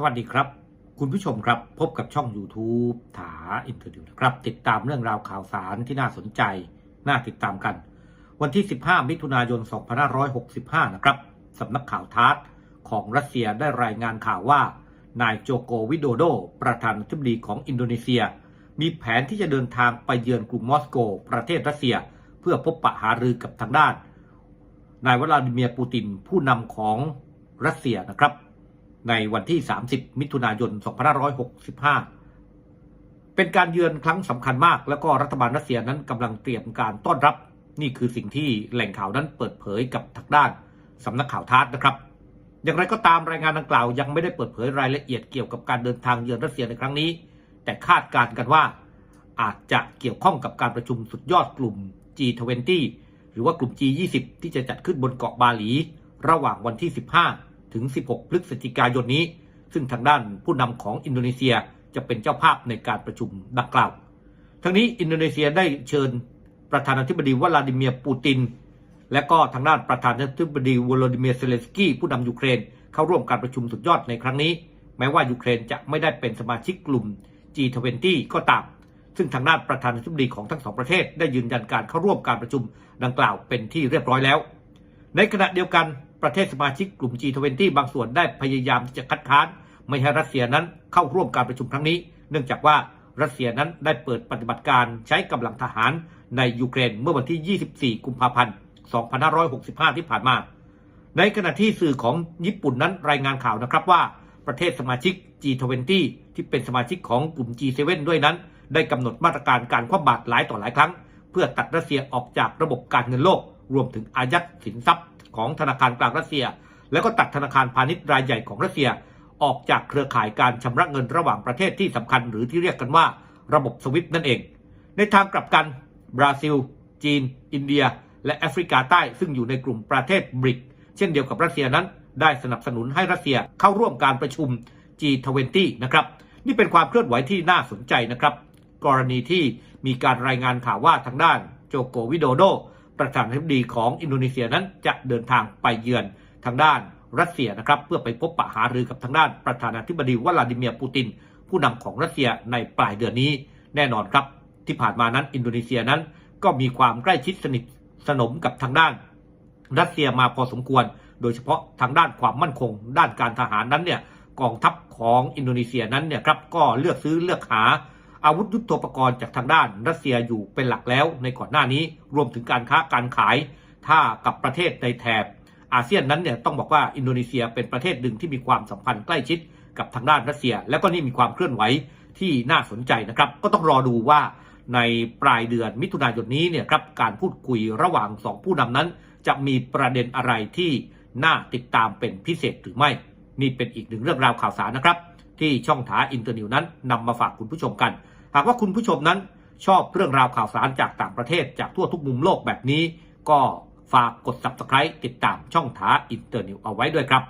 สวัสดีครับ คุณผู้ชมครับพบกับช่อง YouTube ถาอินเทอร์วิวนะครับ ติดตามเรื่องราวข่าวสารที่น่าสนใจ น่าติดตามกัน วันที่ 15 มิถุนายน 2565 นะครับสำนักข่าวทาร์ตของรัสเซียได้รายงานข่าวว่า นายโจโกวิโดโด ประธานาธิบดีของอินโดนีเซีย มีแผนที่จะเดินทางไปเยือนกรุงมอสโก ประเทศรัสเซีย เพื่อพบปะหารือกับทางด้าน นายวลาดิเมียร์ปูตินผู้นำของรัสเซียนะครับ ในวันที่ 30 มิถุนายน 2565 เป็นการเยือนครั้งสำคัญมาก แล้วก็รัฐบาลรัสเซียนั้นกำลังเตรียมการต้อนรับ นี่คือสิ่งที่แหล่งข่าวนั้นเปิดเผยกับทางด้านสำนักข่าวทาร์ตนะครับ อย่างไรก็ตามรายงานดังกล่าวยังไม่ได้เปิดเผยรายละเอียดเกี่ยวกับการเดินทางเยือนรัสเซียในครั้งนี้ แต่คาดการณ์กันว่า อาจจะเกี่ยวข้องกับการประชุมสุดยอดกลุ่ม G20 หรือว่ากลุ่ม G20 ที่จะจัดขึ้นบนเกาะบาหลี ระหว่างวันที่ 15 ถึง 16 พฤศจิกายนนี้ ซึ่งทางด้านผู้นำของอินโดนีเซียจะเป็นเจ้าภาพในการประชุมดังกล่าว ทั้งนี้อินโดนีเซียได้เชิญประธานาธิบดีวลาดิเมียร์ปูติน และก็ทางด้านประธานาธิบดีวลาดิเมียร์เซเลนสกี้ผู้นำยูเครนเข้าร่วมการประชุมสุดยอดในครั้งนี้ แม้ว่ายูเครนจะไม่ได้เป็นสมาชิกกลุ่ม G20 ก็ตาม ซึ่งทางด้านประธานาธิบดีของทั้งสองประเทศได้ยืนยันการเข้าร่วมการประชุมดังกล่าวเป็นที่เรียบร้อยแล้ว ในขณะเดียวกัน ประเทศสมาชิกกลุ่ม G20 บางส่วนได้พยายามที่จะคัดค้าน ไม่ให้รัสเซียนั้นเข้าร่วมการประชุมครั้งนี้ เนื่องจากว่ารัสเซียนั้นได้เปิดปฏิบัติการใช้กำลังทหารในยูเครนเมื่อวันที่ 24 กุมภาพันธ์ 2565 ที่ผ่านมา ในขณะที่สื่อของญี่ปุ่นนั้นรายงานข่าวนะครับว่า ประเทศสมาชิก G20 ที่เป็นสมาชิกของกลุ่ม G7 ด้วยนั้น ได้กำหนดมาตรการการคว่ำบาตรหลายต่อหลายครั้ง เพื่อตัดรัสเซียออกจากระบบการเงินโลก รวมถึงอายัดสินทรัพย์ ของธนาคารกลางรัสเซีย แล้วก็ตัดธนาคารพาณิชย์รายใหญ่ของรัสเซีย ออกจากเครือข่ายการชำระเงินระหว่างประเทศที่สำคัญหรือที่เรียกกันว่าระบบสวิฟนั่นเอง ในทางกลับกัน บราซิล จีน อินเดีย และแอฟริกาใต้ซึ่งอยู่ในกลุ่มประเทศบริก เช่นเดียวกับรัสเซียนั้น ได้สนับสนุนให้รัสเซียเข้าร่วมการประชุม G20 นะครับนี่เป็นความเคลื่อนไหวที่น่าสนใจนะครับ กรณีที่มีการรายงานข่าวว่าทางด้านโจโกวิโดโด ประธานาธิบดีของอินโดนีเซียนั้นจะเดินทางไปเยือนทางด้านรัสเซียนะครับเพื่อไปพบปะหารือกับทางด้านประธานาธิบดีวลาดิเมียร์ปูติน ผู้นำของรัสเซียในปลายเดือนนี้แน่นอนครับ ที่ผ่านมานั้นอินโดนีเซียนั้น ก็มีความใกล้ชิดสนิทสนมกับทางด้าน รัสเซียมาพอสมควร โดยเฉพาะทางด้านความมั่นคง ด้านการทหารนั้นเนี่ยกองทัพของอินโดนีเซียนั้นเนี่ยครับก็เลือกซื้อเลือกหา อาวุธยุโทโธปกรณ์จากทางด้านรัสเซียอยู่เป็นหลักแล้วในก่อนหน้านี้รวมถึงการค้าการขาย ถ้ากับประเทศในแถบอาเซียนนั้นเนี่ยต้องบอกว่าอินโดนีเซียเป็นประเทศหนึ่งที่มีความสัมพันธ์ใกล้ชิดกับทางด้านรัสเซีย แล้วก็นี่มีความเคลื่อนไหวที่น่าสนใจนะครับก็ต้องรอดูว่าในปลายเดือนมิถุนายนนี้เนี่ยครับการพูดคุยระหว่างสองผู้นำนั้น จะมีประเด็นอะไรที่น่าติดตามเป็นพิเศษหรือไม่ นี่เป็นอีกหนึ่งเรื่องราวข่าวสารนะครับ ที่ช่องถาอินเตอร์นิวนั้นนำมาฝากคุณผู้ชมกัน หากว่าคุณผู้ชมนั้นชอบเรื่องราวข่าวสารจากต่างประเทศจากทั่วทุกมุมโลกแบบนี้ ก็ฝากกด subscribe ติดตามช่องถาอินเตอร์นิวเอาไว้ด้วยครับ